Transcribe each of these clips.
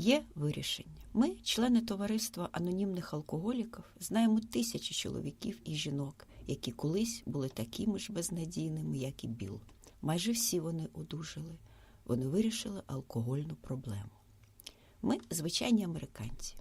Є вирішення. Ми, члени товариства анонімних алкоголіків, знаємо тисячі чоловіків і жінок, які колись були такими ж безнадійними, як і Біл. Майже всі вони одужали. Вони вирішили алкогольну проблему. Ми звичайні американці.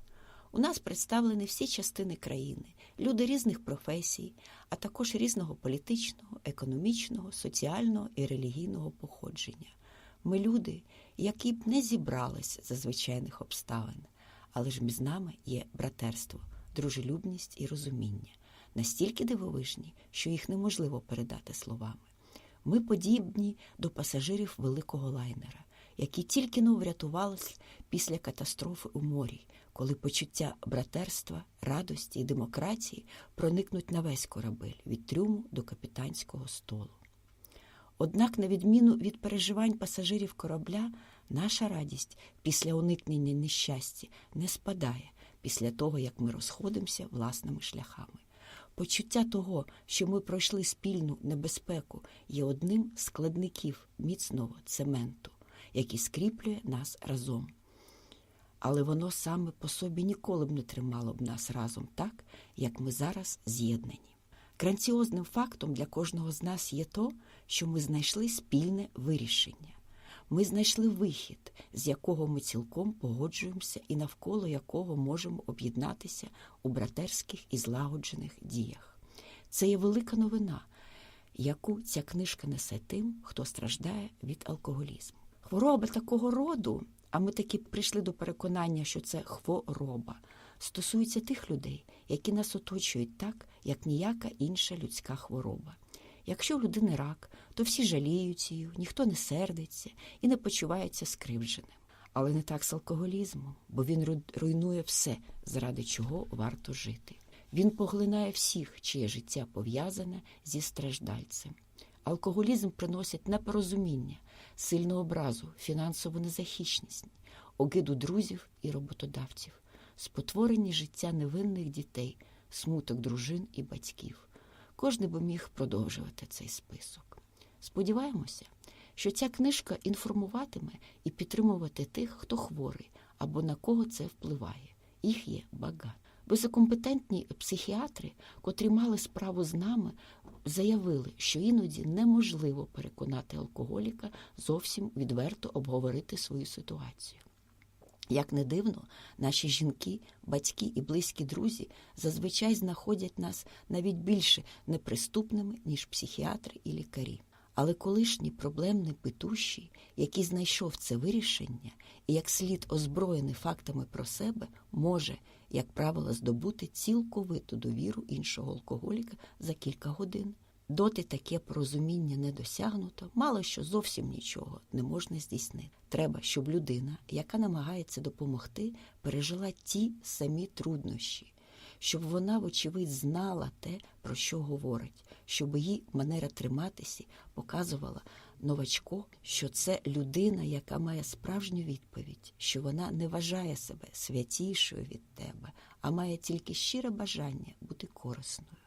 У нас представлені всі частини країни, люди різних професій, а також різного політичного, економічного, соціального і релігійного походження. Ми люди, які б не зібрались за звичайних обставин, але ж між нами є братерство, дружелюбність і розуміння, настільки дивовижні, що їх неможливо передати словами. Ми подібні до пасажирів великого лайнера, які тільки но врятувались після катастрофи у морі, коли почуття братерства, радості і демократії проникнуть на весь корабель від трюму до капітанського столу. Однак, на відміну від переживань пасажирів корабля, наша радість після уникнення нещастя не спадає після того, як ми розходимося власними шляхами. Почуття того, що ми пройшли спільну небезпеку, є одним з складників міцного цементу, який скріплює нас разом. Але воно саме по собі ніколи б не тримало б нас разом так, як ми зараз з'єднані. Гранціозним фактом для кожного з нас є то, що ми знайшли спільне вирішення. Ми знайшли вихід, з якого ми цілком погоджуємося і навколо якого можемо об'єднатися у братерських і злагоджених діях. Це є велика новина, яку ця книжка несе тим, хто страждає від алкоголізму. Хвороба такого роду, а ми таки прийшли до переконання, що це хвороба, стосується тих людей, які нас оточують так, як ніяка інша людська хвороба. Якщо в людини рак, то всі жаліють її, ніхто не сердиться і не почувається скривдженим. Але не так з алкоголізмом, бо він руйнує все, заради чого варто жити. Він поглинає всіх, чиє життя пов'язане зі страждальцем. Алкоголізм приносить непорозуміння, сильну образу, фінансову незахищеність, огиду друзів і роботодавців, спотворення життя невинних дітей, смуток дружин і батьків. Кожен би міг продовжувати цей список. Сподіваємося, що ця книжка інформуватиме і підтримувати тих, хто хворий або на кого це впливає. Їх є багато. Високомпетентні психіатри, котрі мали справу з нами, заявили, що іноді неможливо переконати алкоголіка зовсім відверто обговорити свою ситуацію. Як не дивно, наші жінки, батьки і близькі друзі зазвичай знаходять нас навіть більше неприступними, ніж психіатри і лікарі. Але колишній проблемний питущий, який знайшов це вирішення і як слід озброєний фактами про себе, може, як правило, здобути цілковиту довіру іншого алкоголіка за кілька годин. Доти таке порозуміння не досягнуто, мало що зовсім нічого не можна здійснити. Треба, щоб людина, яка намагається допомогти, пережила ті самі труднощі, щоб вона, вочевидь, знала те, про що говорить, щоб її манера триматися показувала новачко, що це людина, яка має справжню відповідь, що вона не вважає себе святішою від тебе, а має тільки щире бажання бути корисною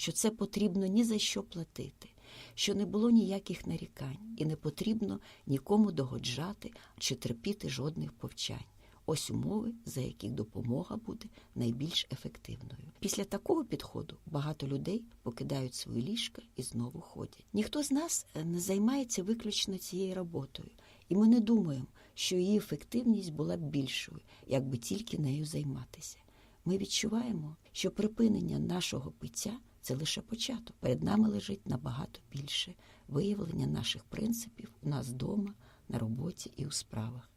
що це потрібно ні за що платити, що не було ніяких нарікань і не потрібно нікому догоджати чи терпіти жодних повчань. Ось умови, за яких допомога буде найбільш ефективною. Після такого підходу багато людей покидають свої ліжка і знову ходять. Ніхто з нас е, не займається виключно цією роботою, і ми не думаємо, що її ефективність була б більшою, якби тільки нею займатися. Ми відчуваємо, що припинення нашого пиття це лише початок. Перед нами лежить набагато більше виявлення наших принципів у нас вдома, на роботі і у справах.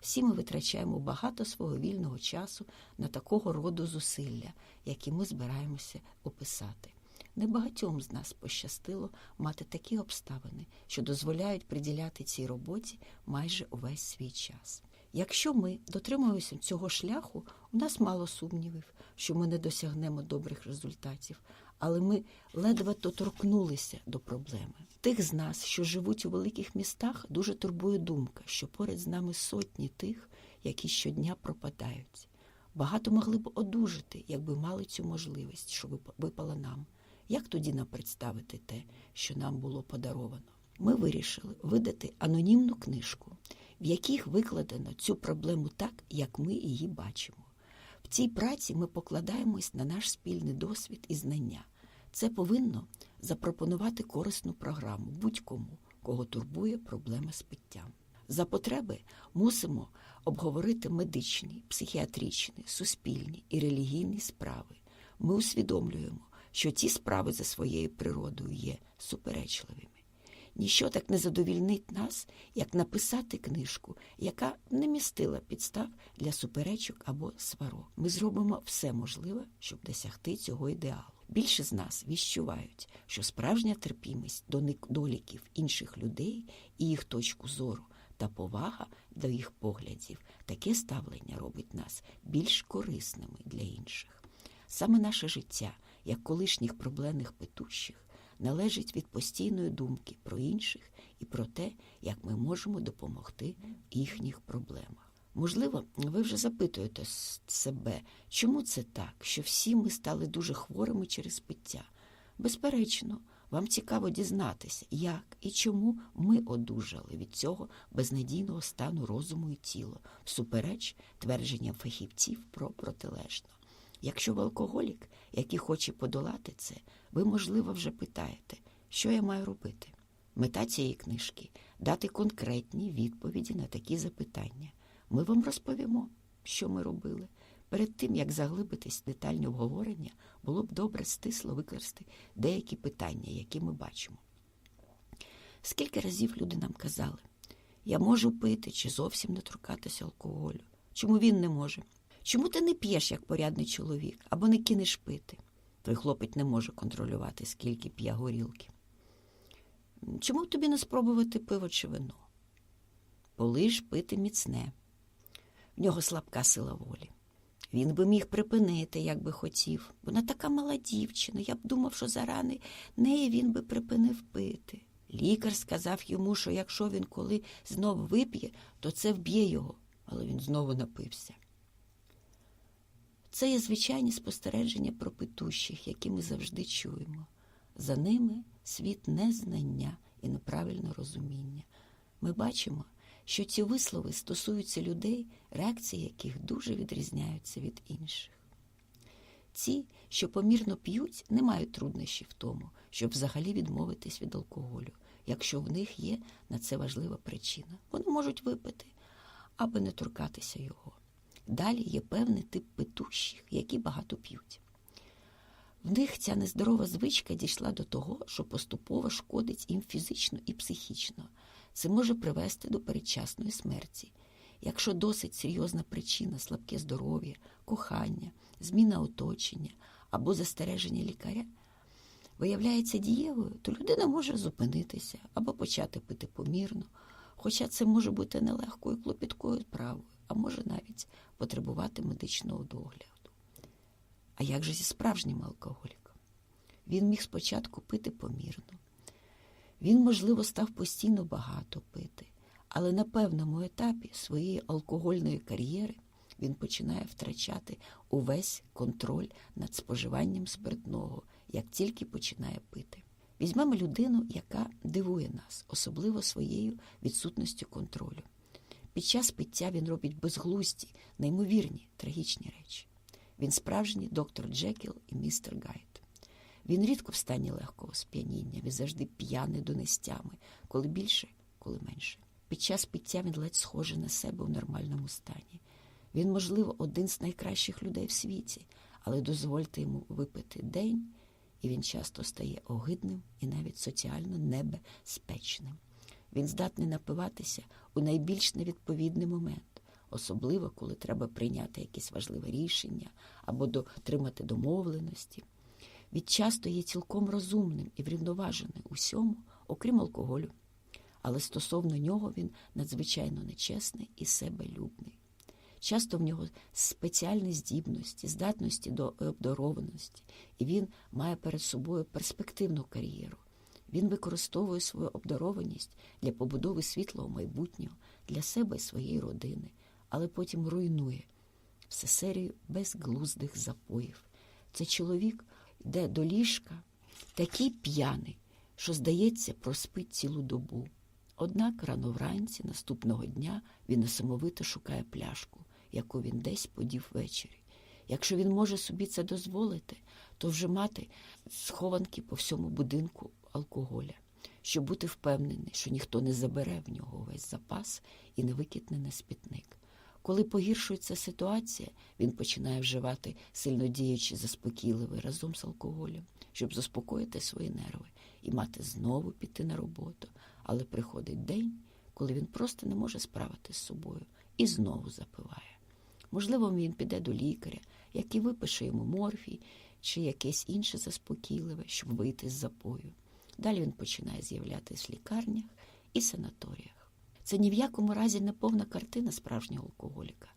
Всі ми витрачаємо багато свого вільного часу на такого роду зусилля, які ми збираємося описати. Небагатьом з нас пощастило мати такі обставини, що дозволяють приділяти цій роботі майже увесь свій час. Якщо ми дотримуємося цього шляху, у нас мало сумнівів, що ми не досягнемо добрих результатів, але ми ледве доторкнулися до проблеми. Тих з нас, що живуть у великих містах, дуже турбує думка, що поряд з нами сотні тих, які щодня пропадають. Багато могли б одужати, якби мали цю можливість, що вип- випала нам. Як тоді нам представити те, що нам було подаровано? Ми вирішили видати анонімну книжку в яких викладено цю проблему так, як ми її бачимо. В цій праці ми покладаємось на наш спільний досвід і знання. Це повинно запропонувати корисну програму будь-кому, кого турбує проблема з питтям. За потреби мусимо обговорити медичні, психіатричні, суспільні і релігійні справи. Ми усвідомлюємо, що ці справи за своєю природою є суперечливими. Ніщо так не задовільнить нас, як написати книжку, яка не містила підстав для суперечок або сварок. Ми зробимо все можливе, щоб досягти цього ідеалу. Більше з нас відчувають, що справжня терпімість до недоліків інших людей і їх точку зору та повага до їх поглядів, таке ставлення робить нас більш корисними для інших. Саме наше життя, як колишніх проблемних питущих, належить від постійної думки про інших і про те, як ми можемо допомогти в їхніх проблемах. Можливо, ви вже запитуєте себе, чому це так, що всі ми стали дуже хворими через пиття. Безперечно, вам цікаво дізнатися, як і чому ми одужали від цього безнадійного стану розуму і тіла, всупереч твердженням фахівців про протилежно. Якщо ви алкоголік, який хоче подолати це, ви, можливо, вже питаєте, що я маю робити. Мета цієї книжки дати конкретні відповіді на такі запитання. Ми вам розповімо, що ми робили. Перед тим, як заглибитись в детальне обговорення, було б добре стисло викласти деякі питання, які ми бачимо. Скільки разів люди нам казали, я можу пити чи зовсім не торкатися алкоголю? Чому він не може? Чому ти не п'єш як порядний чоловік або не кинеш пити? Той хлопець не може контролювати, скільки п'є горілки. Чому б тобі не спробувати пиво чи вино? Полиш пити міцне. В нього слабка сила волі. Він би міг припинити, як би хотів. Вона така мала дівчина. Я б думав, що зарани неї він би припинив пити. Лікар сказав йому, що якщо він коли знов вип'є, то це вб'є його, але він знову напився. Це є звичайні спостереження про питущих, які ми завжди чуємо. За ними світ незнання і неправильне розуміння. Ми бачимо, що ці вислови стосуються людей, реакції яких дуже відрізняються від інших. Ці, що помірно п'ють, не мають труднощів в тому, щоб взагалі відмовитись від алкоголю, якщо в них є на це важлива причина. Вони можуть випити, аби не торкатися його. Далі є певний тип питущих, які багато п'ють. В них ця нездорова звичка дійшла до того, що поступово шкодить їм фізично і психічно. Це може привести до передчасної смерті. Якщо досить серйозна причина слабке здоров'я, кохання, зміна оточення або застереження лікаря виявляється дієвою, то людина може зупинитися або почати пити помірно, хоча це може бути нелегкою клопіткою справою, а може навіть потребувати медичного догляду. А як же зі справжнім алкоголіком? Він міг спочатку пити помірно. Він, можливо, став постійно багато пити, але на певному етапі своєї алкогольної кар'єри він починає втрачати увесь контроль над споживанням спиртного, як тільки починає пити. Візьмемо людину, яка дивує нас, особливо своєю відсутністю контролю. Під час пиття він робить безглузді, неймовірні, трагічні речі. Він справжній доктор Джекіл і містер Гайд. Він рідко в стані легкого сп'яніння, він завжди п'яний до нестями, коли більше, коли менше. Під час пиття він ледь схожий на себе в нормальному стані. Він, можливо, один з найкращих людей в світі, але дозвольте йому випити день, і він часто стає огидним і навіть соціально небезпечним. Він здатний напиватися у найбільш невідповідний момент, особливо коли треба прийняти якесь важливе рішення або дотримати домовленості. Він часто є цілком розумним і врівноваженим усьому, окрім алкоголю. Але стосовно нього він надзвичайно нечесний і себелюбний. Часто в нього спеціальні здібності, здатності до обдарованості, і він має перед собою перспективну кар'єру. Він використовує свою обдарованість для побудови світлого майбутнього для себе і своєї родини, але потім руйнує все серію безглуздих запоїв. Це чоловік йде до ліжка такий п'яний, що, здається, проспить цілу добу. Однак рано вранці наступного дня він несамовито шукає пляшку, яку він десь подів ввечері. Якщо він може собі це дозволити, то вже мати схованки по всьому будинку алкоголя, щоб бути впевнений, що ніхто не забере в нього весь запас і не викидне на спітник. Коли погіршується ситуація, він починає вживати сильнодіючі заспокійливий разом з алкоголем, щоб заспокоїти свої нерви і мати знову піти на роботу. Але приходить день, коли він просто не може справитися з собою і знову запиває. Можливо, він піде до лікаря, який випише йому морфій чи якесь інше заспокійливе, щоб вийти з запою. Далі він починає з'являтися в лікарнях і санаторіях. Це ні в якому разі не повна картина справжнього алкоголіка,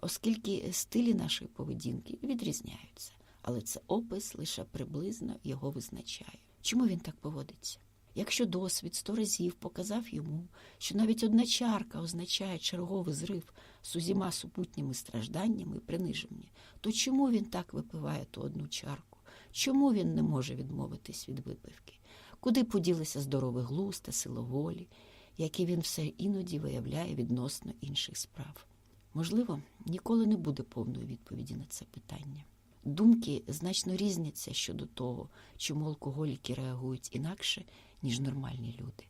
оскільки стилі нашої поведінки відрізняються, але це опис лише приблизно його визначає. Чому він так поводиться? Якщо досвід сто разів показав йому, що навіть одна чарка означає черговий зрив з усіма супутніми стражданнями і приниженнями, то чому він так випиває ту одну чарку? Чому він не може відмовитись від випивки? Куди поділися здоровий глузд та сила волі, які він все іноді виявляє відносно інших справ? Можливо, ніколи не буде повної відповіді на це питання. Думки значно різняться щодо того, чому алкоголіки реагують інакше, ніж нормальні люди.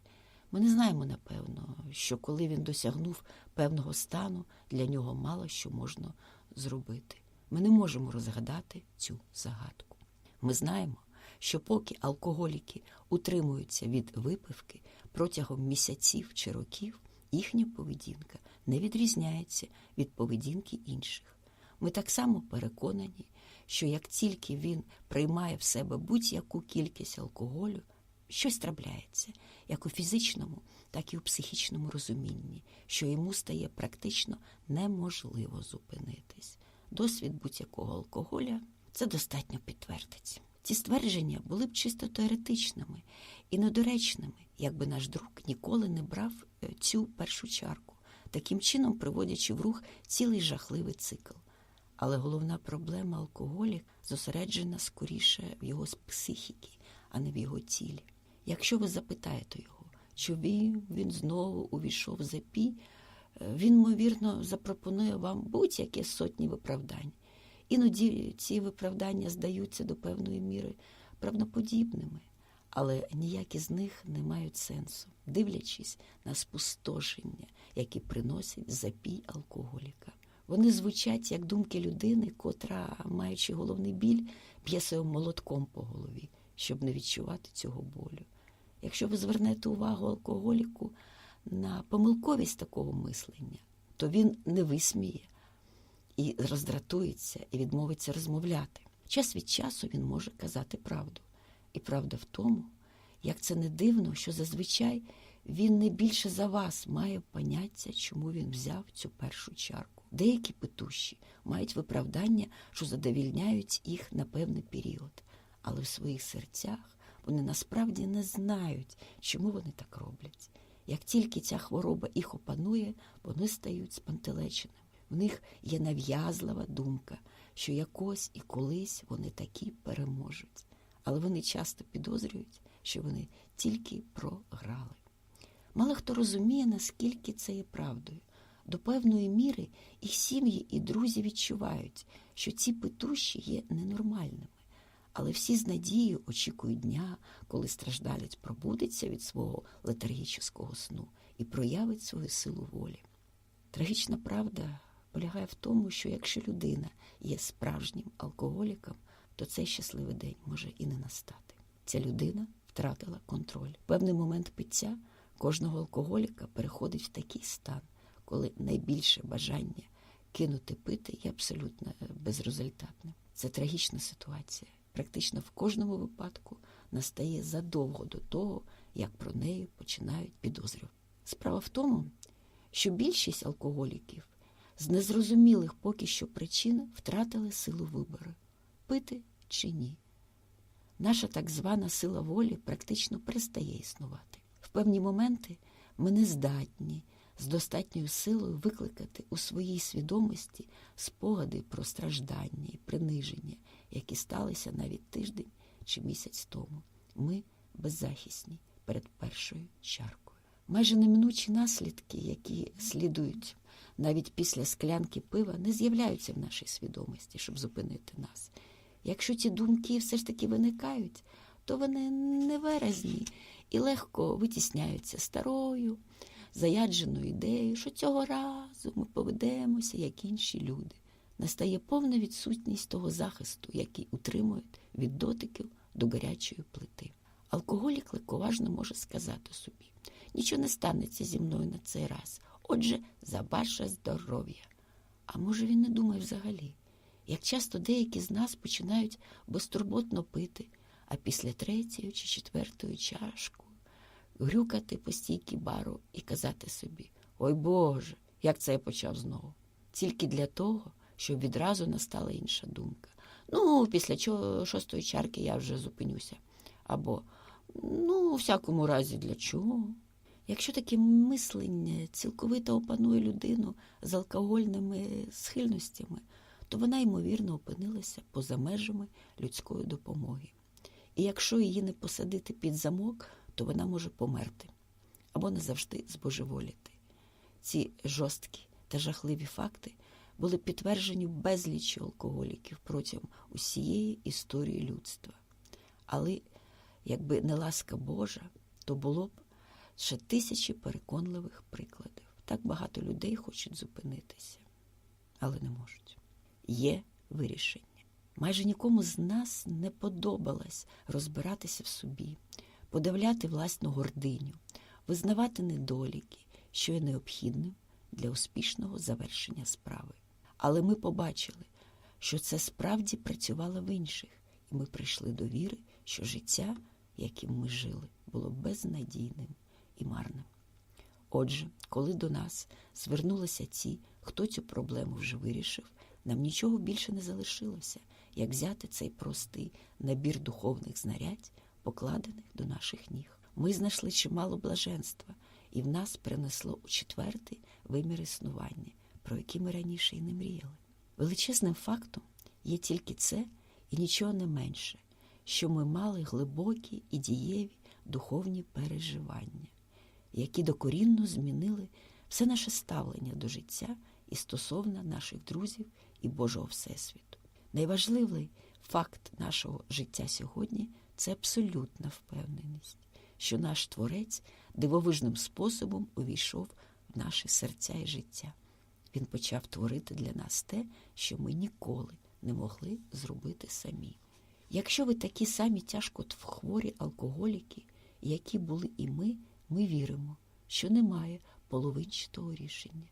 Ми не знаємо, напевно, що коли він досягнув певного стану, для нього мало що можна зробити. Ми не можемо розгадати цю загадку. Ми знаємо, що поки алкоголіки утримуються від випивки протягом місяців чи років, їхня поведінка не відрізняється від поведінки інших. Ми так само переконані, що як тільки він приймає в себе будь-яку кількість алкоголю, щось трапляється, як у фізичному, так і у психічному розумінні, що йому стає практично неможливо зупинитись. Досвід будь-якого алкоголя це достатньо підтвердить. Ці ствердження були б чисто теоретичними і недоречними, якби наш друг ніколи не брав е, цю першу чарку, таким чином приводячи в рух цілий жахливий цикл. Але головна проблема алкоголі зосереджена скоріше в його психіки, а не в його тілі. Якщо ви запитаєте його, чи він, він знову увійшов в запій, він, ймовірно, запропонує вам будь-які сотні виправдань. Іноді ці виправдання здаються до певної міри правдоподібними, але ніякі з них не мають сенсу, дивлячись на спустошення, які приносять запій алкоголіка. Вони звучать як думки людини, котра, маючи головний біль, б'є своїм молотком по голові, щоб не відчувати цього болю. Якщо ви звернете увагу алкоголіку на помилковість такого мислення, то він не висміє і роздратується, і відмовиться розмовляти. Час від часу він може казати правду. І правда в тому, як це не дивно, що зазвичай він не більше за вас має поняття, чому він взяв цю першу чарку. Деякі петущі мають виправдання, що задовільняють їх на певний період, але в своїх серцях вони насправді не знають, чому вони так роблять. Як тільки ця хвороба їх опанує, вони стають спантелеченими. В них є нав'язлива думка, що якось і колись вони такі переможуть. Але вони часто підозрюють, що вони тільки програли. Мало хто розуміє, наскільки це є правдою. До певної міри їх сім'ї і друзі відчувають, що ці петущі є ненормальними. Але всі з надією очікують дня, коли страждалець пробудеться від свого летаргічного сну і проявить свою силу волі. Трагічна правда полягає в тому, що якщо людина є справжнім алкоголіком, то цей щасливий день може і не настати. Ця людина втратила контроль. Певний момент пиття кожного алкоголіка переходить в такий стан, коли найбільше бажання кинути пити є абсолютно безрезультатним. Це трагічна ситуація. Практично в кожному випадку настає задовго до того, як про неї починають підозрювати. Справа в тому, що більшість алкоголіків з незрозумілих поки що причин втратили силу вибору пити чи ні. Наша так звана сила волі практично перестає існувати. В певні моменти ми не здатні з достатньою силою викликати у своїй свідомості спогади про страждання і приниження, які сталися навіть тиждень чи місяць тому. Ми беззахисні перед першою чаркою. Майже неминучі наслідки, які слідують навіть після склянки пива, не з'являються в нашій свідомості, щоб зупинити нас. Якщо ці думки все ж таки виникають, то вони невиразні і легко витісняються старою, заядженою ідеєю, що цього разу ми поведемося, як інші люди. Настає повна відсутність того захисту, який утримує від дотиків до гарячої плити. Алкоголік легковажно може сказати собі: нічого не станеться зі мною на цей раз. Отже, за ваше здоров'я. А може, він не думає взагалі, як часто деякі з нас починають безтурботно пити, а після третьої чи четвертої чашку грюкати по стійки бару і казати собі: Ой Боже, як це я почав знову? Тільки для того, щоб відразу настала інша думка. Ну, після шостої чарки я вже зупинюся. Або ну, у всякому разі, для чого? Якщо таке мислення цілковито опанує людину з алкогольними схильностями, то вона, ймовірно, опинилася поза межами людської допомоги. І якщо її не посадити під замок, то вона може померти або назавжди збожеволіти. Ці жорсткі та жахливі факти були підтверджені безліччю алкоголіків протягом усієї історії людства. Але якби не ласка Божа, то було б ще тисячі переконливих прикладів. Так багато людей хочуть зупинитися, але не можуть. Є вирішення. Майже нікому з нас не подобалось розбиратися в собі, подавляти власну гординю, визнавати недоліки, що є необхідним для успішного завершення справи. Але ми побачили, що це справді працювало в інших, і ми прийшли до віри, що життя, яким ми жили, було безнадійним і марним. Отже, коли до нас звернулися ті, хто цю проблему вже вирішив, нам нічого більше не залишилося, як взяти цей простий набір духовних знарядь, покладених до наших ніг. Ми знайшли чимало блаженства, і в нас принесло у четвертий вимір існування, про який ми раніше й не мріяли. Величезним фактом є тільки це і нічого не менше, що ми мали глибокі і дієві духовні переживання, які докорінно змінили все наше ставлення до життя і стосовно наших друзів і Божого Всесвіту. Найважливий факт нашого життя сьогодні це абсолютна впевненість, що наш Творець дивовижним способом увійшов в наші серця і життя. Він почав творити для нас те, що ми ніколи не могли зробити самі. Якщо ви такі самі тяжко хворі алкоголіки, які були і ми, ми віримо, що немає половинчатого рішення.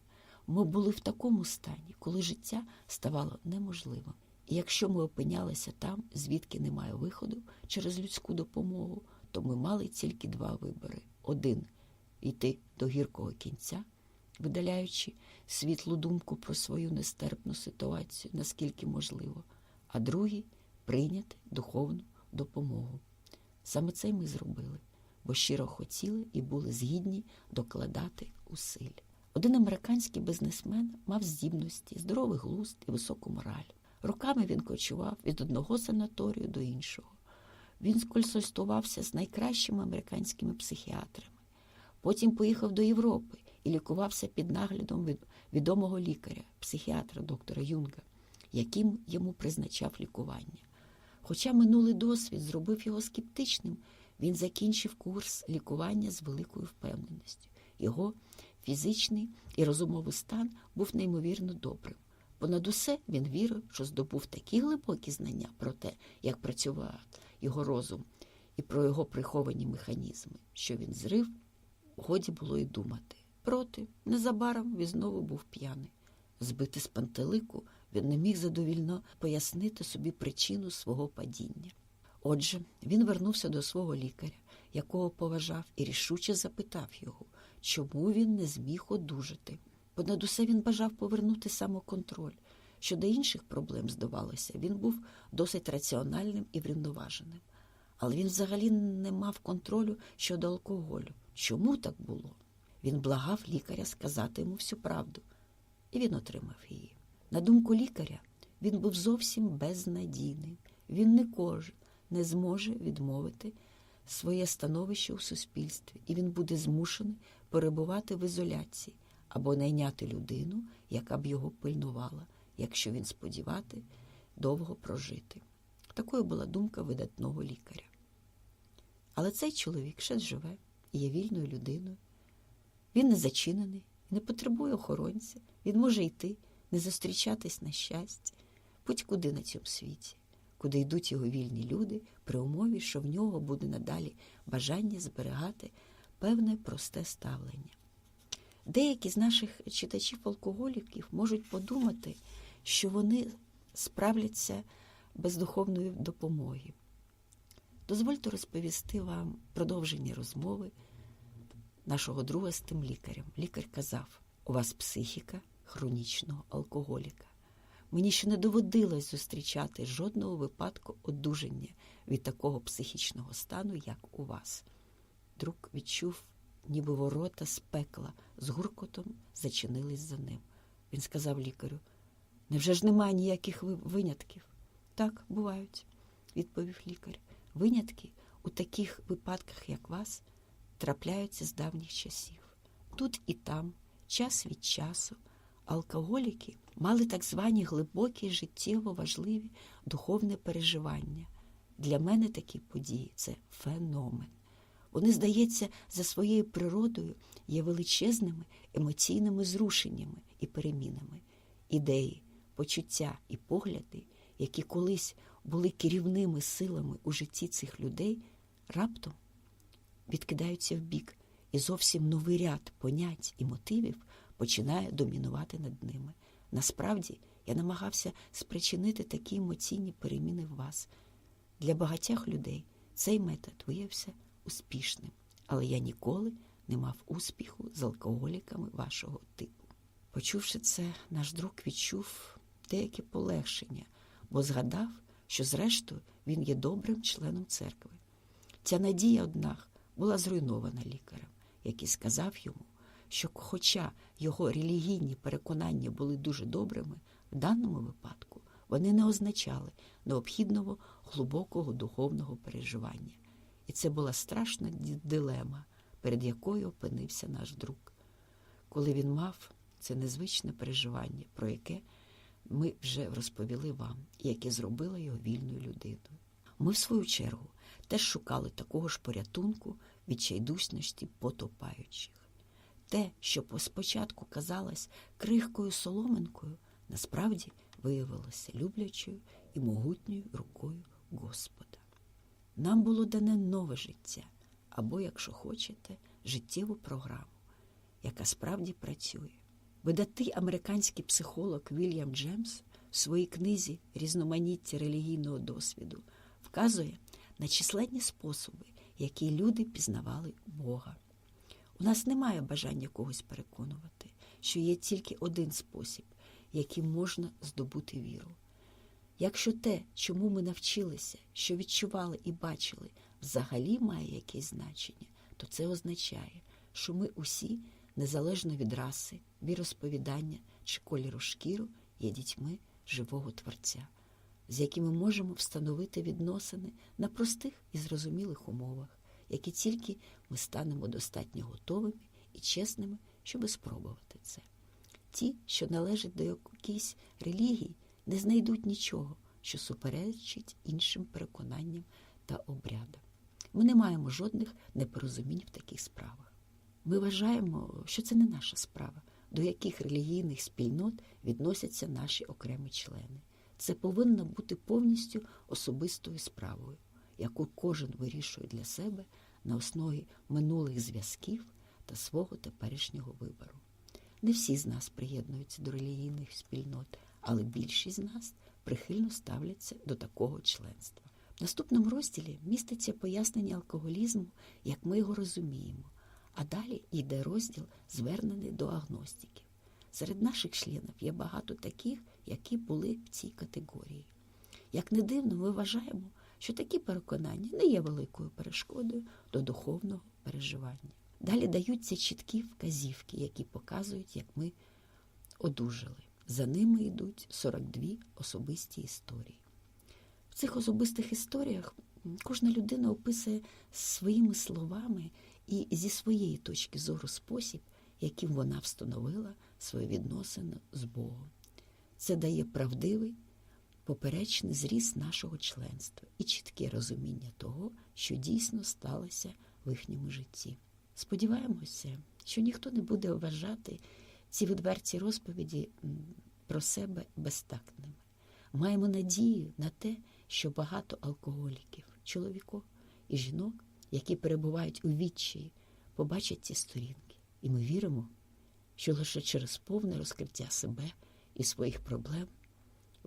Ми були в такому стані, коли життя ставало неможливим. І якщо ми опинялися там, звідки немає виходу через людську допомогу, то ми мали тільки два вибори: один йти до гіркого кінця, видаляючи світлу думку про свою нестерпну ситуацію, наскільки можливо, а другий прийняти духовну допомогу. Саме це ми зробили, бо щиро хотіли і були згідні докладати усиль. Один американський бізнесмен мав здібності, здоровий глузд і високу мораль. Роками він кочував від одного санаторію до іншого. Він консультувався з найкращими американськими психіатрами. Потім поїхав до Європи і лікувався під наглядом від відомого лікаря, психіатра доктора Юнга, яким йому призначав лікування. Хоча минулий досвід зробив його скептичним, він закінчив курс лікування з великою впевненістю. Його фізичний і розумовий стан був неймовірно добрим. Понад усе він вірив, що здобув такі глибокі знання про те, як працював його розум, і про його приховані механізми, що він зрив, годі було й думати. Проте, незабаром він знову був п'яний. Збитий з пантелику, він не міг задовільно пояснити собі причину свого падіння. Отже, він вернувся до свого лікаря, якого поважав, і рішуче запитав його, чому він не зміг одужати. Понад усе він бажав повернути самоконтроль. Щодо інших проблем, здавалося, він був досить раціональним і врівноваженим. Але він взагалі не мав контролю щодо алкоголю. Чому так було? Він благав лікаря сказати йому всю правду, і він отримав її. На думку лікаря, він був зовсім безнадійний. Він не кожен не зможе відмовити своє становище у суспільстві, і він буде змушений перебувати в ізоляції або найняти людину, яка б його пильнувала, якщо він сподівати довго прожити. Такою була думка видатного лікаря. Але цей чоловік ще живе і є вільною людиною. Він не зачинений, не потребує охоронця, він може йти, не зустрічатись на щастя, будь-куди на цьому світі, куди йдуть його вільні люди, при умові, що в нього буде надалі бажання зберігати певне просте ставлення. Деякі з наших читачів-алкоголіків можуть подумати, що вони справляться без духовної допомоги. Дозвольте розповісти вам продовження розмови нашого друга з тим лікарем. Лікар казав: у вас психіка хронічного алкоголіка. Мені ще не доводилось зустрічати жодного випадку одужання від такого психічного стану, як у вас. Друг відчув, ніби ворота з пекла з гуркотом зачинились за ним. Він сказав лікарю: невже ж немає ніяких винятків? Так, бувають, відповів лікар. Винятки у таких випадках, як вас, трапляються з давніх часів. Тут і там, час від часу, алкоголіки мали так звані глибокі, життєво важливі духовне переживання. Для мене такі події це феномен. Вони, здається, за своєю природою є величезними емоційними зрушеннями і перемінами, ідеї, почуття і погляди, які колись були керівними силами у житті цих людей, раптом відкидаються в бік, і зовсім новий ряд понять і мотивів починає домінувати над ними. Насправді я намагався спричинити такі емоційні переміни в вас. Для багатьох людей цей метод виявився успішним, але я ніколи не мав успіху з алкоголіками вашого типу. Почувши це, наш друг відчув деяке полегшення, бо згадав, що, зрештою, він є добрим членом церкви. Ця надія, однак, була зруйнована лікарем, який сказав йому, що, хоча його релігійні переконання були дуже добрими, в даному випадку вони не означали необхідного глибокого духовного переживання. І це була страшна дилема, перед якою опинився наш друг, коли він мав це незвичне переживання, про яке ми вже розповіли вам, і яке зробило його вільною людиною. Ми, в свою чергу, теж шукали такого ж порятунку відчайдушності потопаючих. Те, що спочатку казалось крихкою соломинкою, насправді виявилося люблячою і могутньою рукою Господа. Нам було дане нове життя, або, якщо хочете, життєву програму, яка справді працює. Видатий американський психолог Вільям Джемс в своїй книзі Різноманіття релігійного досвіду вказує на численні способи, які люди пізнавали Бога. У нас немає бажання когось переконувати, що є тільки один спосіб, яким можна здобути віру. Якщо те, чому ми навчилися, що відчували і бачили, взагалі має якесь значення, то це означає, що ми усі, незалежно від раси, віросповідання чи кольору шкіру, є дітьми живого Творця, з якими можемо встановити відносини на простих і зрозумілих умовах, які тільки ми станемо достатньо готовими і чесними, щоб спробувати це. Ті, що належать до якоїсь релігії, не знайдуть нічого, що суперечить іншим переконанням та обрядам. Ми не маємо жодних непорозумінь в таких справах. Ми вважаємо, що це не наша справа, до яких релігійних спільнот відносяться наші окремі члени. Це повинно бути повністю особистою справою, яку кожен вирішує для себе на основі минулих зв'язків та свого теперішнього вибору. Не всі з нас приєднуються до релігійних спільнот, але більшість з нас прихильно ставляться до такого членства. В наступному розділі міститься пояснення алкоголізму, як ми його розуміємо, а далі йде розділ, звернений до агностиків. Серед наших членів є багато таких, які були в цій категорії. Як не дивно, ми вважаємо, що такі переконання не є великою перешкодою до духовного переживання. Далі даються чіткі вказівки, які показують, як ми одужали. За ними йдуть 42 особисті історії. В цих особистих історіях кожна людина описує своїми словами і зі своєї точки зору спосіб, яким вона встановила свою відносину з Богом. Це дає правдивий, поперечний зріст нашого членства і чітке розуміння того, що дійсно сталося в їхньому житті. Сподіваємося, що ніхто не буде вважати ці відверті розповіді про себе безтактними. Маємо надію на те, що багато алкоголіків, чоловіків і жінок, які перебувають у відчаї, побачать ці сторінки. І ми віримо, що лише через повне розкриття себе і своїх проблем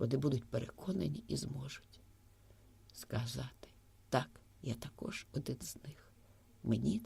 вони будуть переконані і зможуть сказати: так, я також один з них. Мені